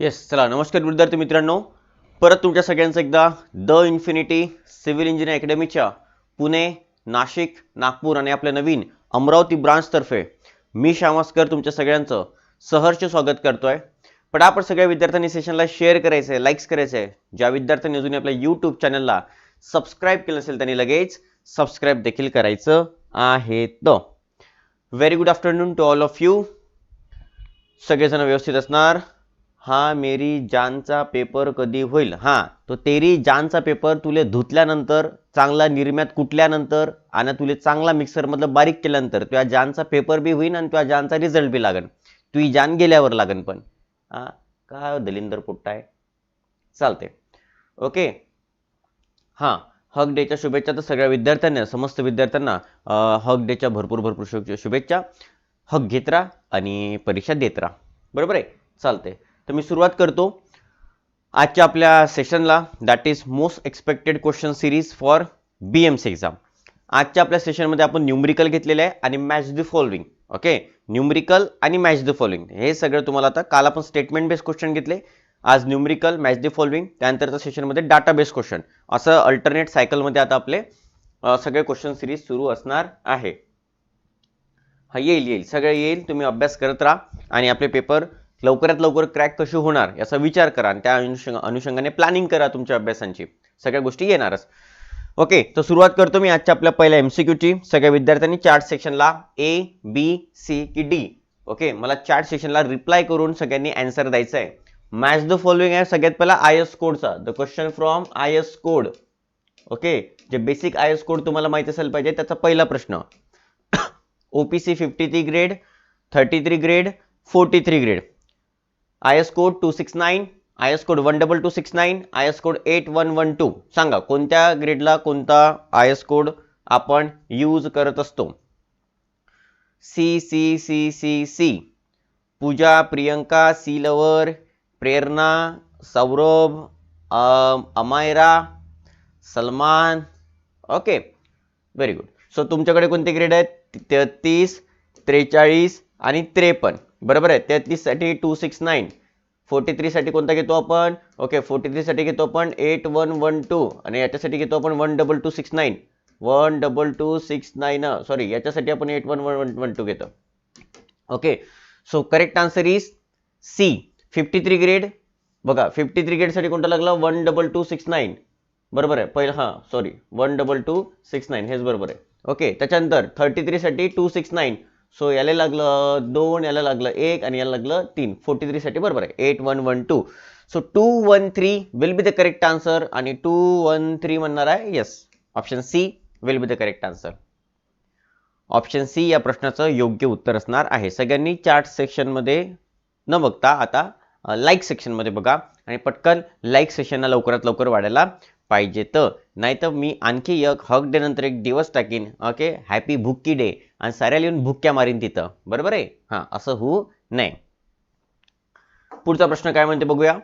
Yes चला नमस्कार विद्यार्थी मित्रांनो. परत तुमच्या सगळ्यांचं एकदा द इन्फिनिटी सिव्हिल इंजिनिअर अकॅडमीच्या पुणे नाशिक नागपूर आणि आपल्या नवीन अमरावती ब्रांचतर्फे मी श्यामास्कर तुमच्या सगळ्यांचं सहर्ष स्वागत करतोय. पण आपण सगळ्या विद्यार्थ्यांनी सेशनला शेअर करायचं आहे लाईक्स करायचं आहे ज्या विद्यार्थ्यांनी अजूनही आपल्या यूट्यूब चॅनलला सबस्क्राईब केलं असेल त्यांनी लगेच सबस्क्राईब देखील करायचं आहे. तर very good afternoon to all of you सगळेजण व्यवस्थित असणार? हा मेरी जानचा पेपर कधी होईल? हा तो तेरी जानचा पेपर तुले धुतल्यानंतर चांगला निर्म्यात कुटल्यानंतर आणि तुले चांगला मिक्सरमधलं बारीक केल्यानंतर तुझ्या जानचा पेपर बी होईन आणि तुझ्या जानचा रिझल्ट बी लागन. तुझी जान गेल्यावर लागन पण. हा काय दलिंदर पोट्टा आहे? चालते ओके. हां हक डेच्या शुभेच्छा तर सगळ्या विद्यार्थ्यांना समस्त विद्यार्थ्यांना हक डेच्या भरपूर भरपूर शुभेच्छा. हक घेत राहा आणि परीक्षा देत राहा. बरोबर आहे? चालते तर मी सुरुवात करतो. आजच्या आपल्या सेशनला that is most expected question series for B M C exam आजच्या आपल्या सेशनमध्ये आपण न्यूमरिकल घेतलेले आहे आणि match the following okay numerical आणि मॅच द फॉलोइंग हे सगळं तुम्हाला आता काल आपण स्टेटमेंट बेस्ड क्वेश्चन घेतले. आज न्यूमरिकल मॅच द फॉलोइंग त्यानंतरच्या सेशनमध्ये डाटा बेस्ड क्वेश्चन असं अल्टरनेट सायकलमध्ये आता आपले सगळे क्वेश्चन सिरीज सुरू असणार आहे. हा येईल येईल. सगळं येईल. तुम्ही अभ्यास करत राहा आणि आपले पेपर लवकरात लवकर क्रॅक कशी होणार याचा विचार करा आणि त्या अनुषंग अनुषंगाने प्लॅनिंग करा तुमच्या अभ्यासांची. सगळ्या गोष्टी येणारच. ओके तर सुरुवात करतो मी आजच्या आपल्या पहिल्या एमसीक्यूची सगळ्या विद्यार्थ्यांनी चार्ट सेक्शनला ए बी सी की डी ओके मला चार्ट सेक्शनला रिप्लाय करून सगळ्यांनी अँसर द्यायचा आहे मॅच द फॉलोइंग आहे सगळ्यात पहिला आय एस कोडचा the question from I S code okay जे बेसिक आय एस कोड तुम्हाला माहिती असेल पाहिजे त्याचा पहिला प्रश्न. OPC fifty three grade thirty three grade forty three grade I S code two six nine I S code one double two six nine I S code eight one one two सांगा कोणत्या ग्रेडला कोणता I S code आपण use करत असतो? C C C C C Puja Priyanka C lover Prerna Saurabh Amayra Salman. Okay very good so तुमच्याकडे कोणते grade आहेत? तेहतीस त्रेचाळीस आणि त्रेपन्न. बरोबर आहे. तेहतीससाठी टू सिक्स नाईन फोर्टी थ्रीसाठी कोणता घेतो आपण? ओके फोर्टी थ्रीसाठी घेतो आपण एट वन वन टू आणि याच्यासाठी घेतो आपण one double two six nine one double two six nine sorry याच्यासाठी आपण eight one one one two घेतो. Okay so correct answer is C fifty three grade बघा फिफ्टी थ्री ग्रेडसाठी कोणता लागला? One double two six nine बरोबर आहे. पहिलं हां sorry one double two six nine हेच बरोबर आहे. ओके त्याच्यानंतर थर्टी थ्रीसाठी टू सिक्स नाईन सो याला लागलं दोन याला लागलं एक आणि याला लागलं तीन. फोर्टी थ्रीसाठी बरोबर आहे. Eight one one two so two one three will be the correct answer आणि टू वन थ्री म्हणणार आहे yes option C will be the correct answer option C या प्रश्नाचं योग्य उत्तर असणार आहे. सगळ्यांनी चार्ट सेक्शनमध्ये न बघता आता लाईक सेक्शनमध्ये बघा आणि पटकन लाईक सेशनला लवकरात लवकर वाढायला पाहिजे तर. नाही तर मी आणखी एक हक डे नंतर एक दिवस टाकीन. ओके हॅपी भुक्की डे आणि साऱ्याला येऊन भुक्क्या मारीन तिथं. बरोबर आहे? हां असं होऊ नये. पुढचा प्रश्न काय म्हणते बघूया.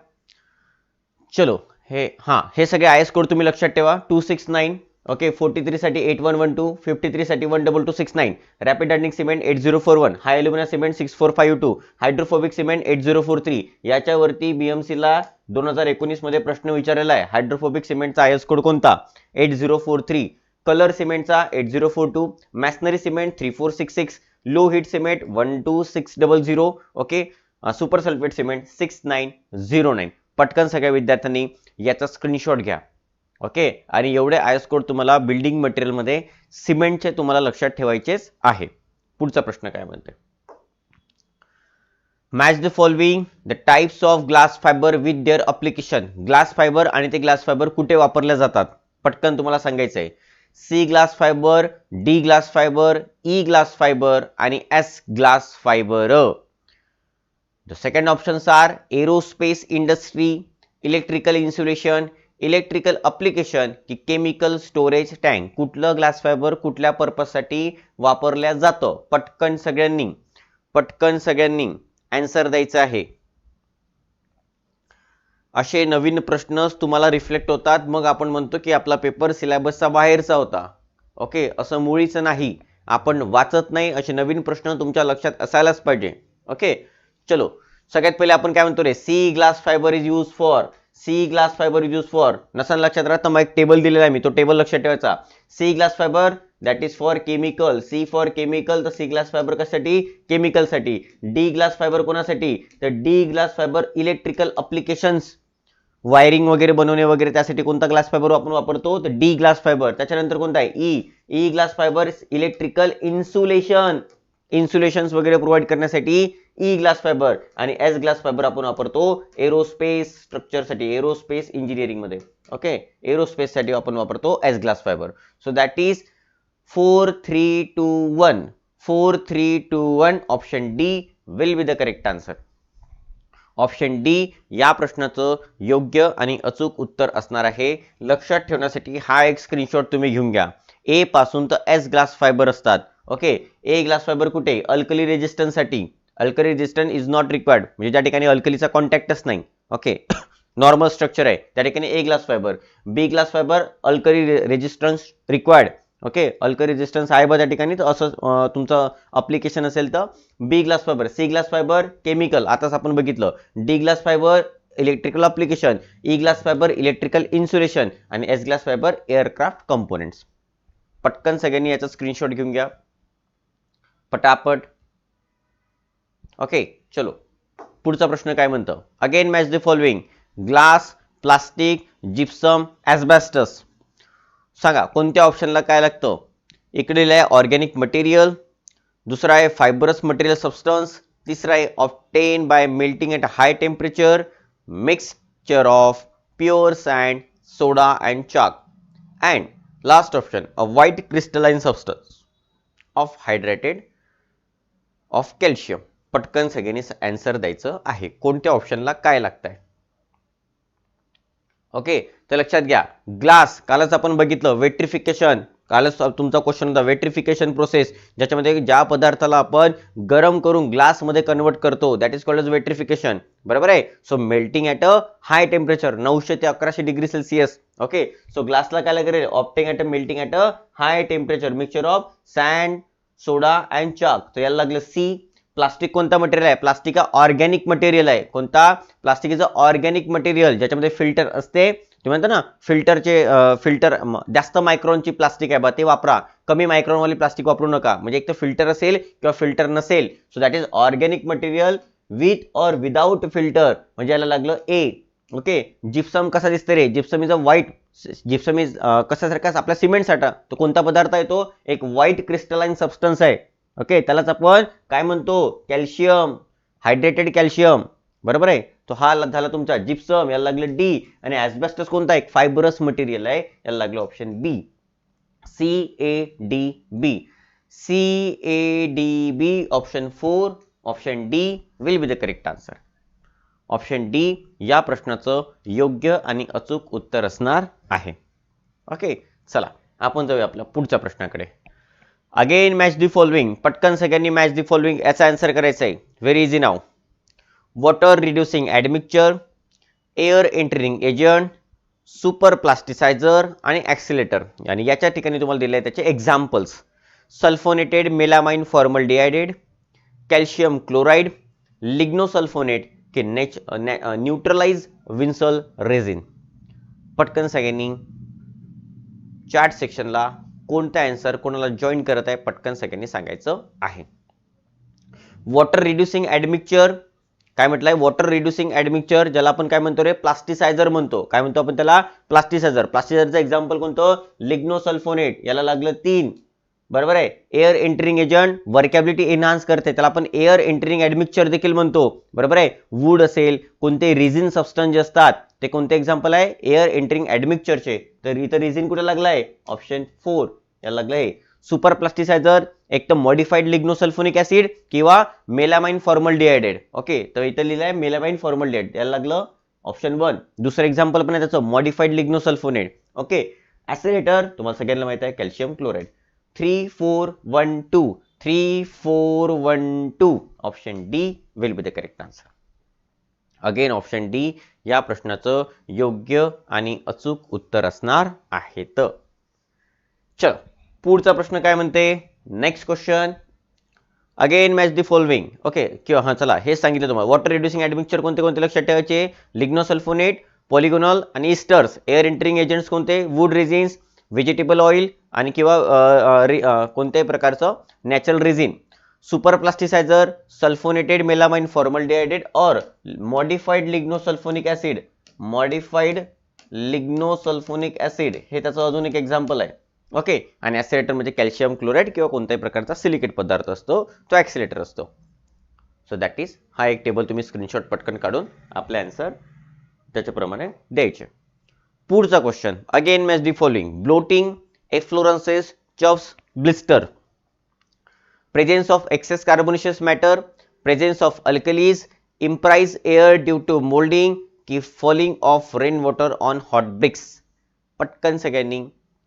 चलो हे हां हे सगळे आय एस कोड तुम्ही लक्षात ठेवा. Two six nine okay forty थ्रीसाठी eight one one two fifty थ्रीसाठी one double two six nine rapid hardening cement eight zero four one high aluminium cement six four five two hydrophobic cement eight zero four three याच्यावरती बीएमसीला दोन हजार एकोणीसमध्ये प्रश्न विचारलेला आहे. Hydrophobic सिमेंटचा I S code कोणता? Eight zero four three colour सिमेंटचा eight zero four two masonry cement three four six six low heat cement one two six double zero okay? Super sulphate cement six nine zero nine. पटकन सगळ्या विद्यार्थ्यांनी याचा screenshot घ्या okay? आणि एवढे eyes code तुम्हाला building मटेरियलमध्ये सिमेंटचे तुम्हाला लक्षात ठेवायचेच आहे. पुढचा प्रश्न काय म्हणते match the following the types of glass fibre with their application glass fibre आणि ते ग्लास फायबर कुठे वापरले जातात? पटकन तुम्हाला सांगायचं आहे C glass fibre D glass fibre E glass fibre आणि S glass fibre. The second options are aerospace industry electrical insulation electrical application की केमिकल स्टोरेज टँक कुठलं ग्लास फायबर कुठल्या पर्पजसाठी वापरल्या जातं? पटकन सगळ्यांनी. पटकन सगळ्यांनी. अँसर द्यायचं आहे. असे नवीन प्रश्नच तुम्हाला रिफ्लेक्ट होतात. मग आपण म्हणतो की आपला पेपर सिलेबसचा बाहेरचा होता. ओके असं मुळीचं नाही. आपण वाचत नाही असे नवीन प्रश्न तुमच्या लक्षात असायलाच पाहिजे. ओके चलो. सगळ्यात पहिले आपण काय म्हणतो रे? C glass fibre is use for C glass fibre is use for नसन लक्षात राहत मग एक टेबल दिलेला आहे मी. तो टेबल लक्षात ठेवायचा. C glass fibre that is for chemical C for chemical तर सी ग्लास फायबर कशासाठी? केमिकलसाठी डी ग्लास फायबर कोणासाठी? तर D glass fibre electrical applications wiring वगैरे बनवणे वगैरे त्यासाठी कोणता ग्लास फायबर आपण वापरतो? तर डी ग्लास फायबर त्याच्यानंतर कोणता आहे? E E glass fibre electrical insulation insulations वगैरे प्रोव्हाइड करण्यासाठी ई ग्लास फायबर आणि एस ग्लास फायबर आपण वापरतो एरोस्पेस स्ट्रक्चरसाठी एरोस्पेस इंजिनिअरिंगमध्ये ओके एरोस्पेससाठी आपण वापरतो S glass fibre so that is four three two one four three two one option D will be the correct answer option D या प्रश्नाचं योग्य आणि अचूक उत्तर असणार आहे. लक्षात ठेवण्यासाठी हा एक स्क्रीनशॉट तुम्ही घेऊन घ्या. ए पासून तर एस ग्लास फायबर असतात. ओके ए ग्लास फायबर कुठे? Alkali रेजिस्टन्ससाठी alkali resistance is not required म्हणजे ज्या ठिकाणी अल्कलीचा कॉन्टॅक्टच नाही. ओके नॉर्मल स्ट्रक्चर आहे. त्या ठिकाणी A glass fibre B glass fibre alkali resistance required okay अल्क resistance आहे बा त्या ठिकाणी. तर असं तुमचं अप्लिकेशन असेल तर B glass fibre C glass fibre chemical आताच आपण बघितलं. D glass fibre electrical application E glass fibre electrical insulation आणि S glass fibre aircraft components पटकन सगळ्यांनी याचा स्क्रीनशॉट घेऊन घ्या. पटापट. ओके चलो. पुढचा प्रश्न काय म्हणतं? Again match the following glass plastic gypsum asbestos सांगा कोणत्या ऑप्शनला काय लागतं? इकडे आहे ऑर्गॅनिक मटेरियल दुसरा आहे फायबरस मटेरियल सबस्टन्स तिसरा आहे obtain by melting at high temperature mixture of pure sand soda and chalk and last option a white crystalline substance of hydrated of calcium पटकन सगळ्यांनी आन्सर द्यायचं आहे. कोणत्या ऑप्शनला काय लागतं आहे ओके तर लक्षात घ्या. ग्लास कालच आपण बघितलं वेट्रिफिकेशन. कालच तुमचा क्वेश्चन होता वेट्रिफिकेशन प्रोसेस ज्याच्यामध्ये ज्या पदार्थाला आपण गरम करून ग्लासमध्ये कन्वर्ट करतो that is called as vitrification. बरोबर आहे? So melting at a high temperature नऊशे ते अकराशे डिग्री सेल्सिअस ओके? सो ग्लासला काय लागेल? Opting at a melting at a high temperature mixture of sand soda and chalk तर याला लागलं सी प्लास्टिक कोणता मटेरियल आहे? प्लास्टिक हा ऑर्गॅनिक मटेरियल आहे. कोणता? Plastic is a organic material ज्याच्यामध्ये फिल्टर असते. तुम्ही म्हणता ना फिल्टरचे फिल्टर जास्त मायक्रॉनची प्लास्टिक आहे बा ते वापरा. कमी मायक्रॉनवाली प्लास्टिक वापरू नका. म्हणजे एक तर फिल्टर असेल किंवा फिल्टर नसेल. So that is organic material with or without filter म्हणजे याला लागलं ए ओके जिप्सम कसा दिसते रे? Gypsum is a white gypsum is कशासारखा आपला सिमेंट साठा. तो कोणता पदार्थ आहे तो? एक व्हाईट क्रिस्टलाइन सबस्टन्स आहे. ओके त्यालाच आपण काय म्हणतो? Calcium hydrated calcium. बरोबर आहे? तो हा झाला तुमचा जिप्सम याला लागलं डी. आणि ॲस्बेस्टस कोणता? एक फायबरस मटेरियल आहे. याला लागलं option B C A D B C A D B option four option D will be the correct answer option D या प्रश्नाचं योग्य आणि अचूक उत्तर असणार आहे. ओके चला आपण जाऊया आपल्या पुढच्या प्रश्नाकडे. अगेन मॅच दी फॉलोइंग पटकन सगळ्यांनी मॅच दी फॉलोइंग याचा आन्सर करायचा आहे. व्हेरी इझी नाव water reducing admixture air entering agent super plasticiser आणि ॲक्सिलेटर आणि याच्या ठिकाणी तुम्हाला दिले आहे त्याचे examples sulphonated melamine formaldehyde calcium chloride lignosulphonate की नेच न्यूट्रलाइज विन्सल रेझिन पटकन सगळ्यांनी चार्ट सेक्शनला कोणता आन्सर कोणाला जॉईन करत आहे पटकन सगळ्यांनी सांगायचं आहे. वॉटर रिड्युसिंग ॲडमिक्चर काय म्हटलंय? वॉटर रिड्युसिंग ॲडमिक्चर ज्याला आपण काय म्हणतो रे? प्लास्टिसायझर म्हणतो. काय म्हणतो आपण त्याला? प्लास्टिसायझर प्लास्टिसायझरचं एक्झाम्पल कोणतं? लिग्नोसल्फोनेट याला लागलं तीन. बरोबर आहे? Air entering agent workability enhance करते. त्याला आपण एअर एंटरिंग ॲडमिक्चर देखील म्हणतो. बरोबर आहे? वूड असेल कोणते रिझिन सबस्टन्स जे असतात ते कोणते एक्झाम्पल आहे? एअर एंटरिंग ॲडमिक्चरचे तर इथं रिझिन कुठे आहे ऑप्शन फोर याला लागलंय. सुपर प्लास्टिसायझर एक तर मॉडिफाईड लिग्नोसल्फोनिक ऍसिड किंवा मेलामाइन फॉर्मल डिहायडेड ओके तर इथं लिहिलंय मेलामाइन फॉर्मल डिहाइड याला लागलं ऑप्शन वन दुसरं एक्झाम्पल पण आहे त्याचं मॉडिफाईड लिग्नोसल्फोनेट ओके ॲसिलेटर तुम्हाला सगळ्यांना माहीत आहे calcium chloride three four one two three four one two option D will be the correct answer again option D या प्रश्नाचं योग्य आणि अचूक उत्तर असणार आहे तर चल. पुढचा प्रश्न काय म्हणते? Next question again match the following okay किंवा हां चला हेच सांगितलं तुम्हाला. वॉटर रिड्युसिंग ॲडमिक्चर कोणते कोणते लक्षात ठेवायचे? लिग्नोसल्फोनेट पॉलिगोनॉल आणि इस्टर्स एअर एंटरिंग एजंट्स कोणते? वूड रेझिन्स व्हेजिटेबल ऑइल आणि किंवा रि- कोणत्याही प्रकारचं natural resin super plasticiser sulphonated melamine formaldehyde or modified lignosulphonic acid modified lignosulphonic acid हे त्याचं अजून एक एक्झाम्पल आहे. ओके. आणि ॲक्सिलेटर म्हणजे कॅल्शियम क्लोराईड किंवा कोणत्याही प्रकारचा सिलिकेट पदार्थ असतो तो ॲक्सिलेटर असतो. सो दॅट इज हा एक टेबल तुम्ही स्क्रीनशॉट पटकन काढून आपले आन्सर त्याच्याप्रमाणे द्यायचे. पुढचा question again match the following bloating efflorescence chuffs blister presence of excess carbonaceous matter presence of alkalis imprisoned air due to moulding की falling of rain water on hot bricks पटकन सगळ्यांनी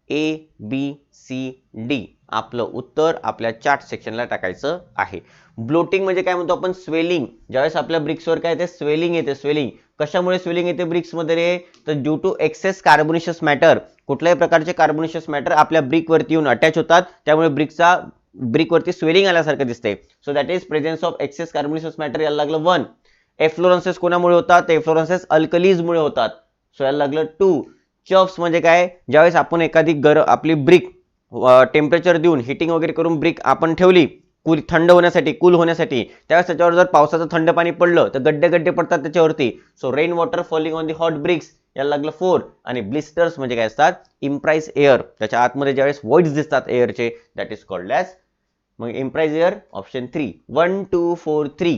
ए B C D आपलं उत्तर आपल्या chart सेक्शनला टाकायचं आहे. Blotting म्हणजे काय म्हणतो आपण? स्वेलिंग ज्यावेळेस आपल्या ब्रिक्सवर काय येते? स्वेलिंग येते. स्वेलिंग कशामुळे स्वेलिंग येते ब्रिक्समध्ये रे? तर due to excess carbonaceous matter कुठल्याही प्रकारचे कार्बोनिशियस मॅटर आपल्या ब्रिकवरती येऊन अटॅच होतात. त्यामुळे ब्रिकचा ब्रिकवरती स्वेलिंग आल्यासारखं दिसते. So that is presence of excess carbonaceous matter याला लागलं वन एफ्लोरन्सेस कोणामुळे होतात? एफ्लोरन्सेस अल्कलीजमुळे होतात. सो याला लागलं टू चफ्स म्हणजे काय? ज्यावेळेस आपण एखादी गर आपली ब्रिक टेम्परेचर देऊन हिटिंग वगैरे करून ब्रिक आपण ठेवली कूल थंड होण्यासाठी कूल होण्यासाठी त्यावेळेस त्याच्यावर जर पावसाचं थंड पाणी पडलं तर गड्डे गड्डे पडतात त्याच्यावरती. So rain water falling on the hot bricks याला लागलं फोर आणि ब्लिस्टर्स म्हणजे काय असतात? इम्प्राइज एअर त्याच्या आतमध्ये ज्यावेळेस वॉइड्स दिसतात एअरचे दॅट इज कॉल्ड ॲज मग imprisoned air option three one two four three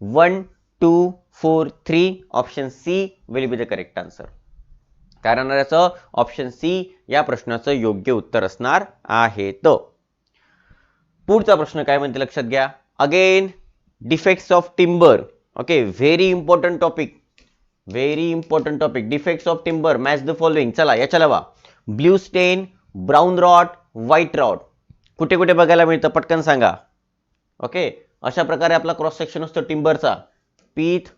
one two four three option C will be the correct answer काय राहणार याचं? ऑप्शन सी या प्रश्नाचं योग्य उत्तर असणार आहे. तो पुढचा प्रश्न काय म्हणते लक्षात घ्या. Again defects of timber okay very important topic very important topic defects of timber match the following चला याच्या लावा. Blue stain brown rot white rot कुठे कुठे बघायला मिळतं? पटकन सांगा. ओके अशा प्रकारे आपला क्रॉस सेक्शन असतो टिंबरचा पीठ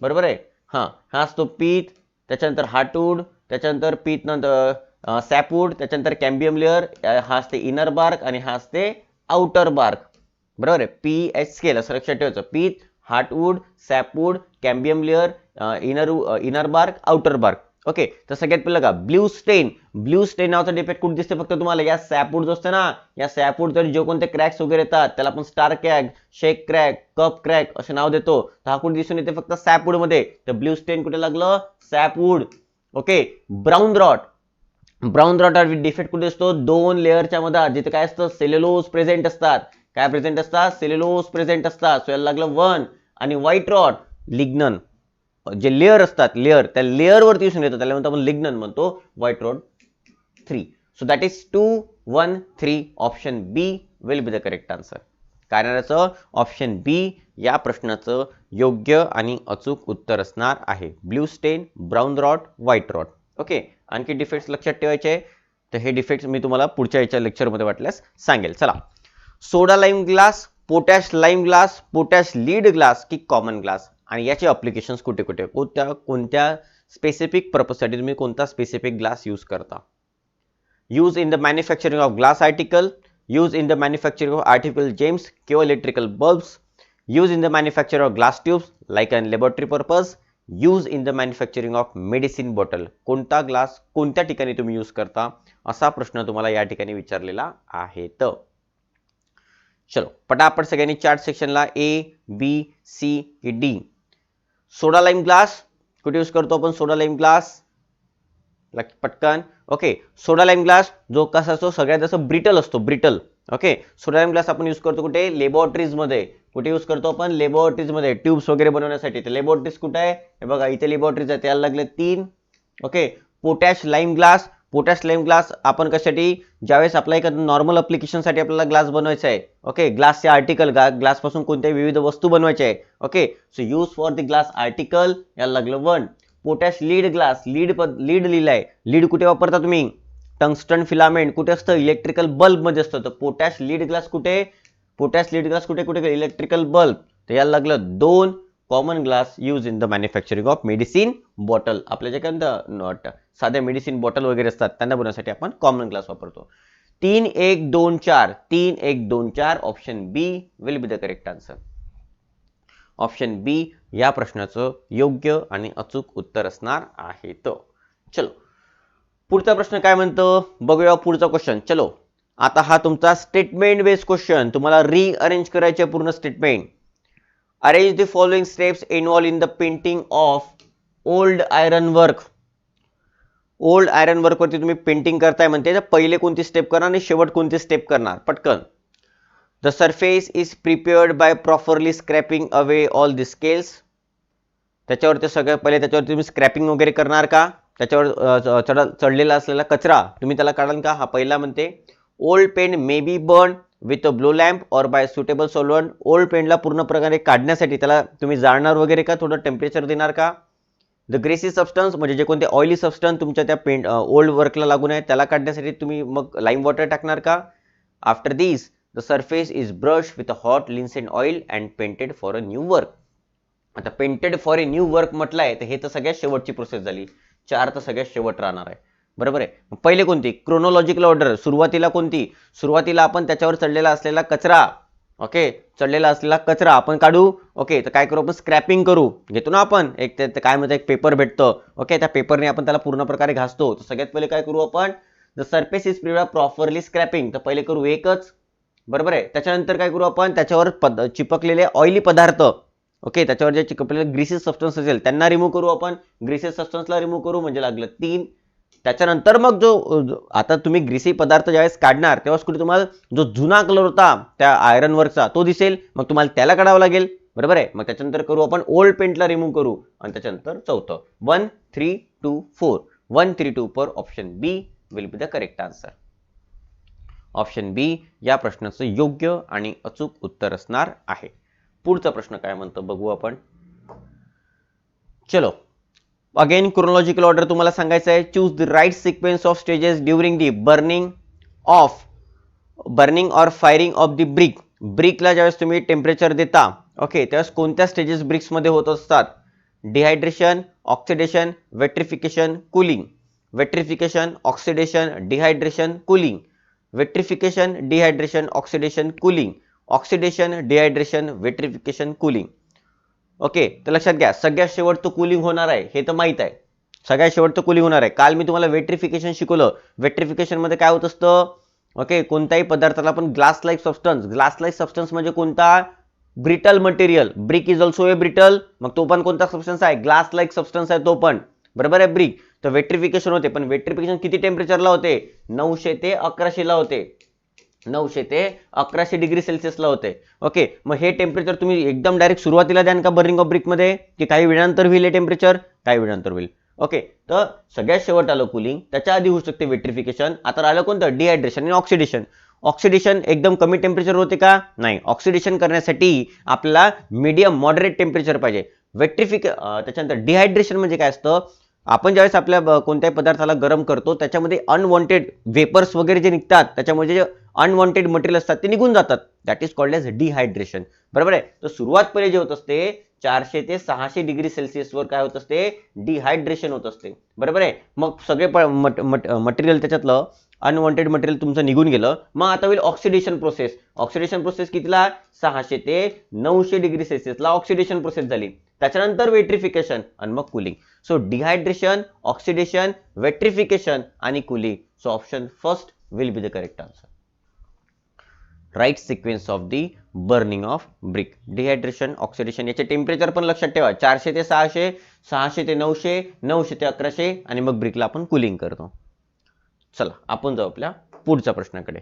बरोबर आहे? हां हा असतो पीत त्याच्यानंतर हाटूड त्याच्यानंतर पीत नंतर सॅपवूड त्याच्यानंतर कॅम्बियम लेअर हा असते इनर बार्क आणि हा असते आउटर बार्क. बरोबर आहे? पी एच स्केल असं लक्षात ठेवायचं. Pith heartwood sapwood cambium layer inner inner bark outer bark. Okay तर सगळ्यात पहिलं का ब्ल्यू स्टेन ब्ल्यू स्टेन नावाचा डिफेक्ट कुठे दिसते फक्त तुम्हाला? या सॅपवूड जो असते ना या सॅपवूड तरी जे कोणते क्रॅक्स वगैरे येतात त्याला आपण star crack shake crack cup crack असे नाव देतो. तर हा कुठे दिसून येते फक्त सॅपवूडमध्ये. तर ब्ल्यू स्टेन कुठे लागलं? Sapwood okay brown rot brown rot defect कुठे असतो? दोन लेअरच्या मध्ये जिथे काय असतं? सेलेलोज प्रेझेंट असतात. काय प्रेझेंट असतात? सेलेलोज प्रेझेंट असतात. सो याला लागलं वन आणि व्हाईट रॉट लिग्नन जे लेअर असतात लेअर त्या लेअरवरती दिसून येतात त्याला म्हणतो आपण लिग्नन म्हणतो white rot three so that is two one three option B will be the correct answer कार्याचं ऑप्शन बी या प्रश्नाचं योग्य आणि अचूक उत्तर असणार आहे. Blue stain brown rot white rot okay आणखी डिफेक्ट्स लक्षात ठेवायचे. तर हे डिफेक्ट्स मी तुम्हाला पुढच्या याच्या लेक्चरमध्ये वाटल्यास सांगेल. चला. Soda lime glass potash lime glass potash lead glass की कॉमन ग्लास आणि याचे अप्लिकेशन्स कुठे कुठे? कोणत्या कोणत्या स्पेसिफिक पर्पजसाठी तुम्ही कोणता स्पेसिफिक ग्लास यूज करता? Use in the manufacturing of glass article use in the manufacturing of article gems किंवा electrical bulbs use in the manufacture of glass tubes like an laboratory purpose use in the manufacturing of medicine bottle कोणता glass कोणत्या ठिकाणी तुम्ही use करता? असा प्रश्न तुम्हाला या ठिकाणी विचारलेला आहे. तर चलो पटापट सगळ्यांनी chart सेक्शनला A B C D soda lime glass कुठे यूज करतो आपण सोडा लाईम ग्लास पटकन. ओके सोडा लाईम ग्लास जो कसा असतो सगळ्यात जास्त ब्रिटल असतो brittle okay soda lime glass आपण यूज करतो कुठे? लेबॉरेटरीजमध्ये कुठे यूज करतो आपण? लेबॉरेटरीजमध्ये ट्यूब्स वगैरे बनवण्यासाठी. तर लेबॉरेटरीज कुठे आहे? हे बघा इथे लेबॉरेटरीज आहे त्याला लागले तीन. Okay potash lime glass potash lime glass आपण कशासाठी? ज्यावेळेस आपला एक नॉर्मल अप्लिकेशनसाठी आपल्याला ग्लास बनवायचा आहे. ओके ग्लासचे आर्टिकल ग्लासपासून कोणत्याही विविध वस्तू बनवायच्या आहे. Okay so use for the glass article याला लागलं one potash lead glass lead lead लिहिलाय lead कुठे वापरता तुम्ही? टंगस्टन फिलामेंट कुठे असतं? इलेक्ट्रिकल बल्बमध्ये असतं. तर पोटॅश लीड ग्लास कुठे? पोटॅश लीड ग्लास कुठे कुठे? इलेक्ट्रिकल बल्ब तर याला लागलं दोन. Common glass use in the manufacturing of medicine bottle आपल्या जे काय साध्या मेडिसिन बॉटल वगैरे असतात त्यांना बनवण्यासाठी आपण कॉमन ग्लास वापरतो. तीन एक दोन चार. तीन एक दोन चार. Option B will be the correct answer option B या प्रश्नाचं योग्य आणि अचूक उत्तर असणार आहे तर चलो. पुढचा प्रश्न काय म्हणतो? बघूया पुढचा क्वेश्चन चलो. आता हा तुमचा स्टेटमेंट बेस्ड क्वेश्चन तुम्हाला रिअरेंज करायचे पूर्ण statement arrange the following steps involved in the painting of old iron work old iron वर्कवरती तुम्ही पेंटिंग करताय म्हणते तर पहिले कोणती स्टेप करणार आणि शेवट कोणती स्टेप करणार? पटकन. The surface is prepared by properly scraping away all the scales त्याच्यावरती सगळ्यात पहिले त्याच्यावरती तुम्ही स्क्रॅपिंग वगैरे करणार का? त्याच्यावर चढ चढलेला असलेला कचरा तुम्ही त्याला काढाल का? हा पहिला म्हणते. Old paint may be burn with a blow lamp or by suitable solvent old पेंटला पूर्ण प्रकारे काढण्यासाठी त्याला तुम्ही जाळणार वगैरे का? थोडं टेम्परेचर देणार का? द ग्रेसी सबस्टन्स म्हणजे जे कोणते ऑइली सबस्टन्स तुमच्या त्या पेंट ओल्ड वर्कला लागून आहे त्याला काढण्यासाठी तुम्ही मग लाईम वॉटर टाकणार का? After this the surface is brush with a hot linseed oil and painted for a new work आता painted for a new work म्हटलं आहे तर हे तर सगळ्यात शेवटची प्रोसेस झाली. चार तर सगळ्यात शेवट राहणार आहे. बरोबर आहे. पहिले कोणती? क्रोनॉलॉजिकल ऑर्डर सुरुवातीला कोणती? सुरुवातीला आपण त्याच्यावर चढलेला असलेला कचरा. ओके चढलेला असलेला कचरा आपण काढू. ओके तर काय करू आपण? स्क्रॅपिंग करू. घेतो ना आपण. एक ते काय म्हणतो एक पेपर भेटतं. ओके त्या पेपरने आपण त्याला पूर्ण प्रकारे घासतो. तर सगळ्यात पहिले काय करू आपण? The surface is प्रिव्ह properly scraping तर पहिले करू एकच. बरोबर आहे? त्याच्यानंतर काय करू आपण? त्याच्यावर पद चिपकलेले ऑइली पदार्थ. ओके त्याच्यावर जे चिकपलेले ग्रीसेस सबस्टन्स असेल त्यांना रिमूव्ह करू आपण. ग्रीसेस सबस्टन्सला रिमूव्ह करू. म्हणजे लागलं तीन. त्याच्यानंतर मग जो आता तुम्ही ग्रीसी पदार्थ ज्यावेळेस काढणार तेव्हाच कुठे तुम्हाला जो जुना कलर होता त्या आयरन वर्कचा तो दिसेल. मग तुम्हाला त्याला काढावं लागेल. बरोबर आहे? मग त्याच्यानंतर करू आपण ओल्ड पेंटला रिमूव्ह करू. आणि त्याच्यानंतर चौथं. One three two four one three two four option B will be the correct answer option B या प्रश्नाचं योग्य आणि अचूक उत्तर असणार आहे. पुढचा प्रश्न काय म्हणतो बघू आपण. चलो. अगेन क्रोनॉलॉजिकल ऑर्डर तुम्हाला सांगायचं आहे. Choose the right sequence of stages during the burning of burning or firing of the brick ब्रिकला ज्यावेळेस तुम्ही टेम्परेचर देता ओके त्यावेळेस कोणत्या स्टेजेस ब्रिक्समध्ये होत असतात? Dehydration oxidation vitrification cooling vitrification oxidation dehydration cooling vitrification dehydration oxidation cooling oxidation dehydration vitrification cooling okay तर लक्षात घ्या सगळ्यात शेवटचं कुलिंग होणार आहे हे तर माहीत आहे. सगळ्यात शेवटचं कुलिंग होणार आहे. काल मी तुम्हाला वेट्रिफिकेशन शिकवलं. वेट्रिफिकेशनमध्ये काय होत असतं? ओके कोणत्याही पदार्थाला आपण glass like substance glass like substance म्हणजे कोणता? Brittle material brick is also a brittle मग तो पण कोणता सबस्टन्स आहे? ग्लास लाईक सबस्टन्स आहे तो पण. बरोबर आहे ब्रिक तर वेट्रिफिकेशन होते. पण वेट्रिफिकेशन किती टेम्परेचरला होते? नऊशे ते अकराशेला होते. नऊशे ते अकराशे डिग्री सेल्सिअसला होते. ओके मग हे टेम्परेचर तुम्ही एकदम डायरेक्ट सुरुवातीला द्याल का बर्निंग ऑफ ब्रिकमध्ये की काही वेळानंतर होईल हे टेम्परेचर काही वेळानंतर होईल. ओके तर सगळ्यात शेवट आलं कुलिंग त्याच्या आधी होऊ शकते वेट्रिफिकेशन आता आलं कोणतं? डिहायड्रेशन आणि ऑक्सिडेशन ऑक्सिडेशन एकदम कमी टेम्परेचर होते का? नाही. ऑक्सिडेशन करण्यासाठी आपल्याला मीडियम मॉडरेट टेम्परेचर पाहिजे. वेट्रिफिक त्याच्यानंतर डिहायड्रेशन म्हणजे काय असतं? आपण ज्यावेळेस आपल्या कोणत्याही पदार्थाला गरम करतो त्याच्यामध्ये अनवॉन्टेड वेपर्स वगैरे जे निघतात त्याच्यामध्ये जे अनवॉन्टेड मटेरियल असतात ते निघून जातात. That is called as dehydration बरोबर आहे? तर सुरुवात पहिले जे होत असते चारशे ते सहाशे डिग्री सेल्सिअसवर काय होत असते? डिहायड्रेशन होत असते. बरोबर आहे? मग सगळे मटेरियल त्याच्यातलं अनवॉन्टेड मटेरियल तुमचं निघून गेलं. मग आता होईल ऑक्सिडेशन प्रोसेस ऑक्सिडेशन प्रोसेस कितीला? सहाशे ते नऊशे डिग्री सेल्सिअसला ऑक्सिडेशन प्रोसेस झाली. त्याच्यानंतर वेट्रिफिकेशन आणि मग cooling so dehydration oxidation vitrification आणि cooling so option first will be the correct answer right sequence of the burning of brick dehydration oxidation याचे टेम्परेचर पण लक्षात ठेवा. चारशे ते सहाशे सहाशे ते नऊशे नऊशे ते अकराशे आणि मग ब्रिकला आपण कुलिंग करतो. चला आपण जाऊ आपल्या पुढच्या प्रश्नाकडे.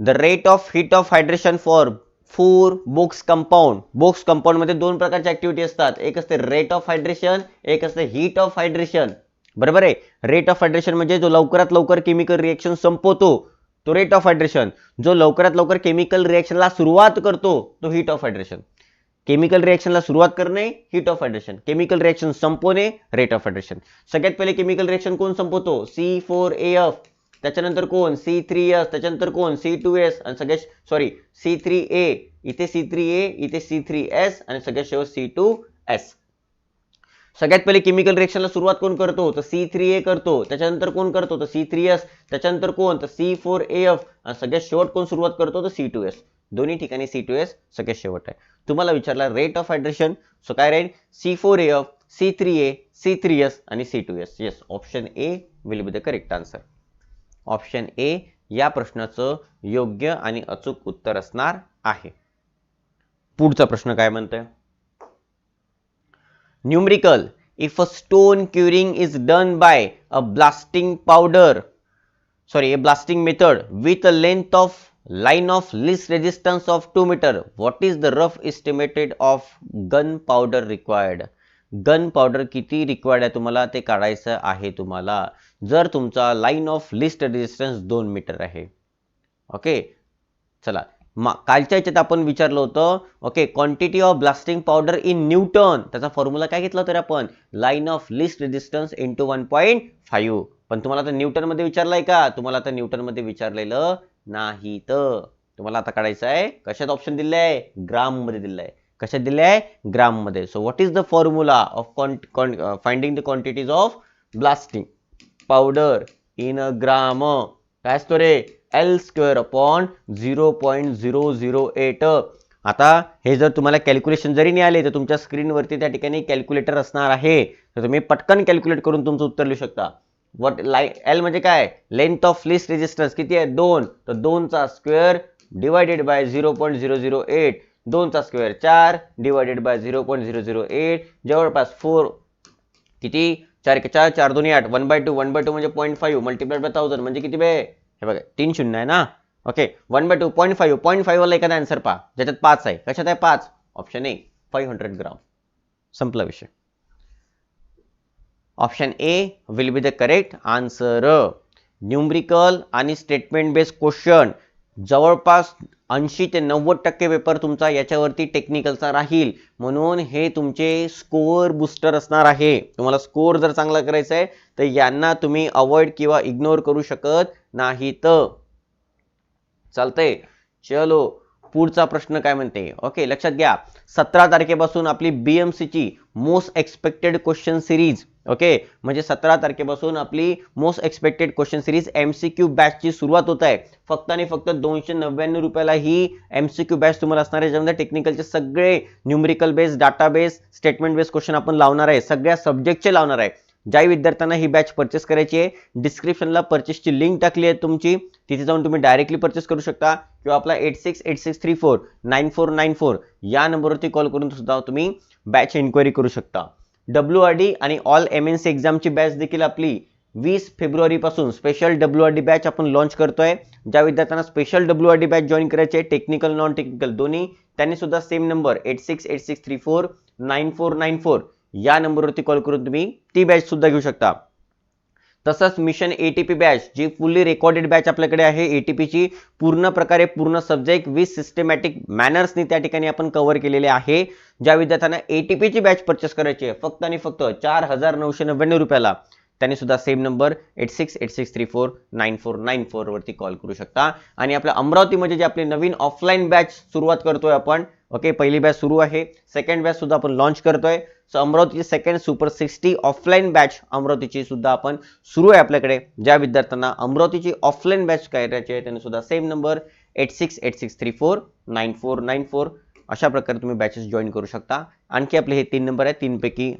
The rate of heat of hydration for four Bogue's compound Bogue's कंपाऊंडमध्ये दोन प्रकारच्या ऍक्टिव्हिटी असतात. एक असते रेट ऑफ हायड्रेशन एक असते हीट ऑफ हायड्रेशन बरोबर आहे? रेट ऑफ हायड्रेशन म्हणजे जो लवकरात लवकर केमिकल रिएक्शन संपवतो. तो रेट ऑफ हायड्रेशन जो लवकरात लवकर केमिकल रिॲक्शनला सुरुवात करतो तो हीट ऑफ हायड्रेशन केमिकल रिॲक्शनला सुरुवात करणे heat of hydration chemical reaction संपवणे रेट ऑफ हायड्रेशन सगळ्यात पहिले केमिकल रिएक्शन कोण संपवतो? सी फोर ए एफ त्याच्यानंतर कोण? सी थ्री एस त्याच्यानंतर कोण? सी टू एस आणि सगळ्यात सॉरी सी थ्री ए इथे सी थ्री ए इथे सी थ्री एस आणि सगळ्यात शेवट सी टू एस सगळ्यात पहिले केमिकल रिएक्शनला सुरुवात कोण करतो? तर सी थ्री ए करतो. त्याच्यानंतर कोण करतो? तर सी थ्री एस त्याच्यानंतर कोण? तर सी फोर ए एफ आणि सगळ्यात शेवट कोण सुरुवात करतो? तर सी टू एस दोन्ही ठिकाणी सी टू एस सगळ्यात शेवट आहे. तुम्हाला विचारला रेट ऑफ हायड्रेशन सो काय राहील? C four A F C three A C three S आणि C two S yes option A will be the correct answer option A या प्रश्नाचं योग्य आणि अचूक उत्तर असणार आहे. पुढचा प्रश्न काय म्हणतोय? Numerical if a stone curing is done by a blasting powder sorry a blasting method with a length of line of least resistance of 2 meter what is the rough estimated of gunpowder required gun powder किती required आहे तुम्हाला ते काढायचं आहे तुम्हाला जर तुमचा line of least resistance दोन मीटर आहे ओके चला मा कालच्या याच्यात आपण विचारलं होतं okay quantity of blasting powder in newton त्याचा फॉर्म्युला काय घेतला होता रे आपण? Line of least resistance into one point five पण तुम्हाला आता न्यूटनमध्ये विचारलंय का? तुम्हाला आता न्यूटनमध्ये विचारलेलं नाही तर. तुम्हाला आता काढायचं आहे कशात ऑप्शन दिले आहे ग्राममध्ये दिलं आहे कशात दिले आहे ग्राममध्ये so what is the formula of finding the quantities of blasting powder in a gram काय असतो रे? L square upon zero point zero zero eight आता हे जर तुम्हाला कॅल्क्युलेशन जरी नाही आले तर तुमच्या स्क्रीनवरती त्या ठिकाणी कॅल्क्युलेटर असणार आहे. तर तुम्ही पटकन कॅल्क्युलेट करून तुमचं उत्तर लिहू शकता. वॉट लाय एल म्हणजे काय? लेंथ ऑफ लिस्ट रेजिस्टन्स किती आहे? दोन. तर दोनचा square divided by zero point zero zero eight दोनचा स्क्वेअर चार divided by zero point zero zero eight जवळपास फोर किती? चार चार चार दोन्ही आठ. One by two one by two म्हणजे point five multiply by thousand म्हणजे किती बे? हे बघा तीन शून्य आहे ना? Okay one by two point five point five वाला एखादा आन्सर पहा. ज्याच्यात पाच आहे. कशात आहे पाच? Option A five hundred gram संपला विषय. Option A will be the correct answer numerical आणि स्टेटमेंट बेस्ड क्वेश्चन जवळपास ऐंशी ते नव्वद टक्के पेपर तुमचा याच्यावरती टेक्निकलचा राहील. म्हणून हे तुमचे स्कोअर बुस्टर असणार आहे. तुम्हाला स्कोअर जर चांगला करायचा आहे तर यांना तुम्ही अवॉइड किंवा इग्नोर करू शकत नाहीत चालतंय. चलो पुढचा प्रश्न काय म्हणते? ओके लक्षात घ्या. सतरा तारखेपासून आपली बीएमसीची most expected question series okay म्हणजे सतरा तारखेपासून आपली most expected question series MCQ बॅचची सुरुवात होत आहे. फक्त आणि फक्त दोनशे नव्याण्णव रुपयाला ही एमसीक्यू बॅच तुम्हाला असणार आहे. ज्यामध्ये टेक्निकलचे सगळे numerical base data base statement base question आपण लावणार आहे. सगळ्या सब्जेक्टचे लावणार आहे. ज्या विद्यार्थ्यांना ही बॅच परचेस करायची आहे डिस्क्रिप्शनला परचेसची लिंक टाकली आहे तुमची. तिथे जाऊन तुम्ही डायरेक्टली परचेस करू शकता. किंवा आपला eight six eight six three four nine four nine four या नंबरवरती कॉल करून सुद्धा तुम्ही बॅच इन्क्वायरी करू शकता. डब्ल्यू आर डी आणि ऑल एम एन सी एक्झामची बॅच देखील आपली वीस फेब्रुवारीपासून special W R D batch आपण लॉन्च करतोय. ज्या विद्यार्थ्यांना special W R D batch join करायचे आहे टेक्निकल नॉन टेक्निकल दोन्ही त्यांनी सुद्धा same number eight six eight six three four nine four nine four या नंबरवरती कॉल करून तुम्ही ती बॅच सुद्धा घेऊ शकता. तसंच मिशन एटीपी बॅच जी फुल्ली रेकॉर्डेड बॅच आपल्याकडे आहे एटीपीची पूर्ण प्रकारे पूर्ण सब्जेक्ट विथ सिस्टमॅटिक मॅनर्सनी त्या ठिकाणी आपण कव्हर केलेले आहे. ज्या विद्यार्थ्यांना एटीपीची बॅच परचेस करायची आहे फक्त आणि फक्त चार हजार नऊशे नव्याण्णव रुपयाला त्यांनी सुद्धा same number eight six eight six three four nine four nine four वरती कॉल करू शकता. आणि आपल्या अमरावतीमध्ये जे आपली नवीन ऑफलाईन बॅच सुरुवात करतोय आपण ओके पहिली बॅच सुरू आहे सेकंड बॅच सुद्धा आपण लॉन्च करतोय. सो अमरावतीची second super sixty offline batch अमरावतीची सुद्धा आपण सुरू आहे आपल्याकडे. ज्या विद्यार्थ्यांना अमरावतीची ऑफलाईन बॅच करायची आहे त्यांनी सुद्धा same number eight six eight six three four nine four nine four अशा प्रकारे तुम्ही बॅचेस जॉईन करू शकता. आणखी आपले हे तीन नंबर आहे तीनपैकी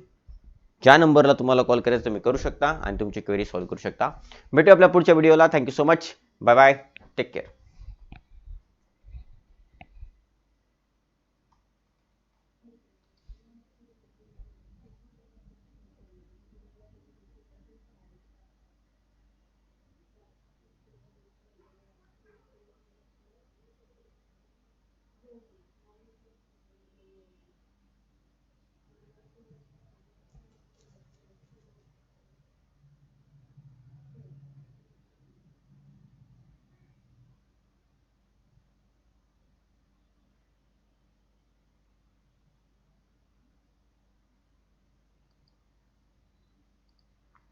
ज्या नंबरला तुम्हाला कॉल करायचं तुम्ही करू शकता आणि तुमची क्वेरी सॉल्व्ह करू शकता. भेटू आपल्या पुढच्या व्हिडिओला thank you so much bye bye take care